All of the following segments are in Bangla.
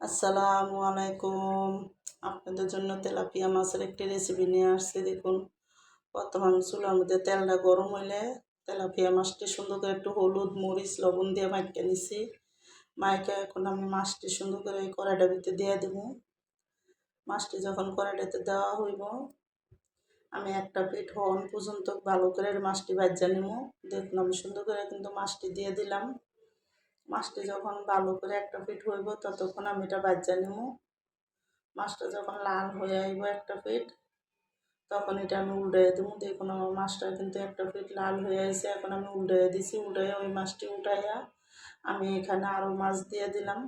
আসসালামু আলাইকুম। আপনাদের জন্য তেলাপিয়া মাছের একটি রেসিপি নিয়ে আসছি, দেখুন। প্রথম চুলার মধ্যে তেলটা গরম হইলে তেলাপিয়া মাছটি সুন্দর করে একটু হলুদ, মরিচ, লবণ দিয়ে মাইকে নিছি। মাইকে এখন আমি মাছটি সুন্দর করে এই কড়াইটার ভিতরে দিয়ে দেব। মাছটি যখন কড়াইটাতে দেওয়া হইব, আমি একটা পিঠ হন পর্যন্ত ভালো করে মাছটি বাজ্যা নেব। দেখুন, আমি সুন্দর করে কিন্তু মাছটি দিয়ে দিলাম। মাছটি যখন ভালো করে একটা ফিট হইব, ততক্ষণ আমি এটা বাজ্যা নেব মাছটা যখন লাল হয়ে আইব একটা ফিট তখন এটা আমি উল্টাই দেবো দেখুন, আমার মাছটা কিন্তু একটা ফিট লাল হয়ে আছে এখন আমি উল্টাই দিছি উল্টাই ওই মাছটি উঠাইয়া আমি এখানে আরও মাছ দিয়ে দিলাম।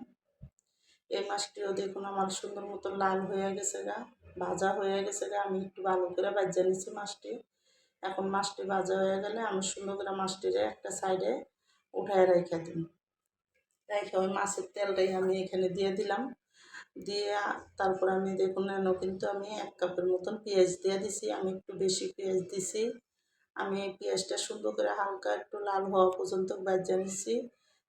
এই মাছটিও দেখুন, আমার সুন্দর মতো লাল হয়ে গেছে গা, ভাজা হয়ে গেছে গা। আমি একটু ভালো করে বাজ্যা নিচ্ছি মাছটি। এখন মাছটি ভাজা হয়ে গেলে আমি সুন্দর করে মাছটিরে একটা সাইডে উঠায় রেখে দিই রেখে ওই মাছের তেলটাই আমি এখানে দিয়ে দিলাম। দিয়ে তারপর আমি দেখুন এন কিন্তু আমি এক কাপের মতন পেঁয়াজ দিয়ে দিছি। আমি একটু বেশি পেঁয়াজ দিছি। আমি পেঁয়াজটা সুন্দর করে হালকা একটু লাল হওয়া পর্যন্ত বাজ্যা নিছি।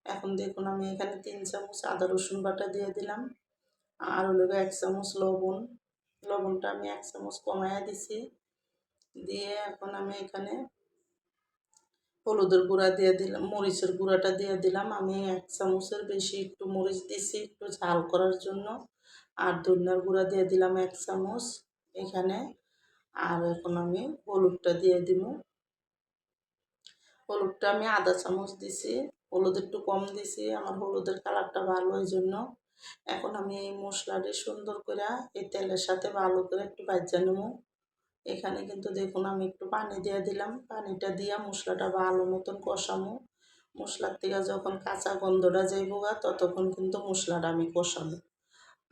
এখন দেখুন আমি এখানে তিন চামচ আদা রসুন বাটা দিয়ে দিলাম। আর হলো এক চামচ লবণ। লবণটা আমি এক চামচ কমাইয়া দিছি। দিয়ে এখন আমি এখানে হলুদের গুঁড়া দিয়ে দিলাম, মরিচের গুঁড়াটা দিয়ে দিলাম। আমি এক চামচের বেশি একটু মরিচ দিছি একটু ঝাল করার জন্য। আর ধনিয়ার গুঁড়া দিয়ে দিলাম এক চামচ এখানে। আর এখন আমি হলুদটা দিয়ে দিব। হলুদটা আমি আধা চামচ দিছি, হলুদ একটু কম দিছি, আমার হলুদের কালারটা ভালো ওই জন্য। এখন আমি এই মশলাটি সুন্দর করে এই তেলের সাথে ভালো করে একটু বাজ্যা নেব। এখানে কিন্তু দেখুন আমি একটু পানি দিয়ে দিলাম। পানিটা দিয়া মশলাটা ভালো মতন কষামো। মশলার থেকে যখন কাঁচা গন্ধটা যাইব ততক্ষণ কিন্তু মশলাটা আমি কষাবো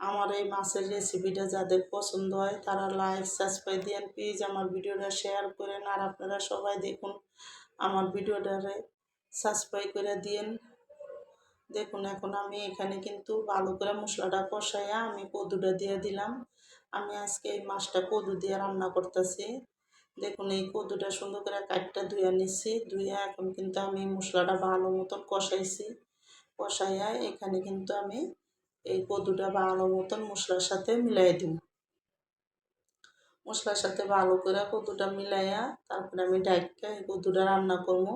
আমার এই মাছের রেসিপিটা যাদের পছন্দ হয়, তারা লাইক সাবস্ক্রাইব দিয়েন প্লিজ আমার ভিডিওটা শেয়ার করেন। আর আপনারা সবাই দেখুন আমার ভিডিওটারে সাবস্ক্রাইব করে দিয়েন। দেখুন, এখন আমি এখানে কিন্তু ভালো করে মশলাটা কষাইয়া আমি কদুটা দিয়ে দিলাম। আমি আজকে এই মাছটা কদু দিয়ে রান্না করতেছি। দেখুন, এই কদুটা সুন্দর করে কাঠটা ধুয়ে নিচ্ছি ধুয়ে এখন কিন্তু আমি মশলাটা ভালো মতন কষাইছি। কষাইয়া এখানে কিন্তু আমি এই কদুটা ভালো মতন মশলার সাথে মিলাই দিব। মশলার সাথে ভালো করে কদুটা মিলাইয়া তারপরে আমি ডাইকা এই কদুটা রান্না করব।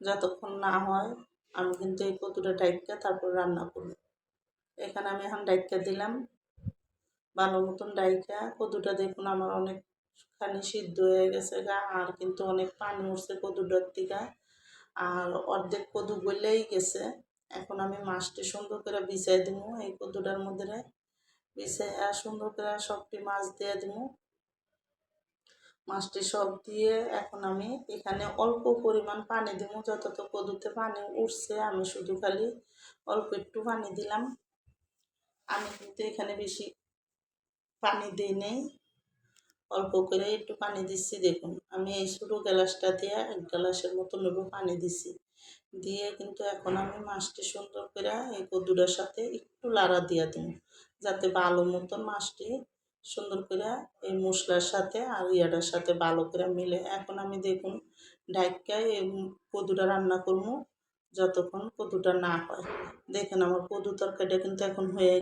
যতক্ষণ না হয় আমি কিন্তু এই কদুটা ডাইকা তারপর রান্না করব। এখানে আমি এখন ডাইকা দিলাম। ভালো মতন ডাইকা কদুটা দেখুন আমার অনেকখানি সিদ্ধ হয়ে গেছে গা, আর কিন্তু অনেক পানি উঠছে কদুটার থেকে। আর অর্ধেক কদু গলেই গেছে। এখন আমি মাছটি সুন্দর করে বিছাই দিব এই কদুটার মধ্যে বিছাইয়া সুন্দর করে সবটি মাছ দিয়ে দিব মাছটি সব দিয়ে এখন আমি এখানে অল্প পরিমাণ পানি দিব যতটা কদুতে পানি উঠছে আমি শুধু খালি অল্প একটু পানি দিলাম। আমি কিন্তু এখানে বেশি পানি দিই নেই। অল্প করে একটু পানি দিচ্ছি, দেখুন। আমি এই ছোটো গ্লাসটা দিয়ে এক গ্লাসের মতো নেব পানি দিছি দিয়ে কিন্তু এখন আমি মাছটি সুন্দর করে এই কদ্দুটার সাথে একটু লাড়া দিয়ে দিই যাতে ভালো মতন মাছটি সুন্দর করে এই মশলার সাথে আর ইয়াটার সাথে ভালো করে মিলে। এখন আমি দেখুন ডাইকায় এই কদুটা রান্না করব, যতক্ষণ কদুটা না হয়। দেখেন আমার কদু তরকারিটা কিন্তু এখন হয়ে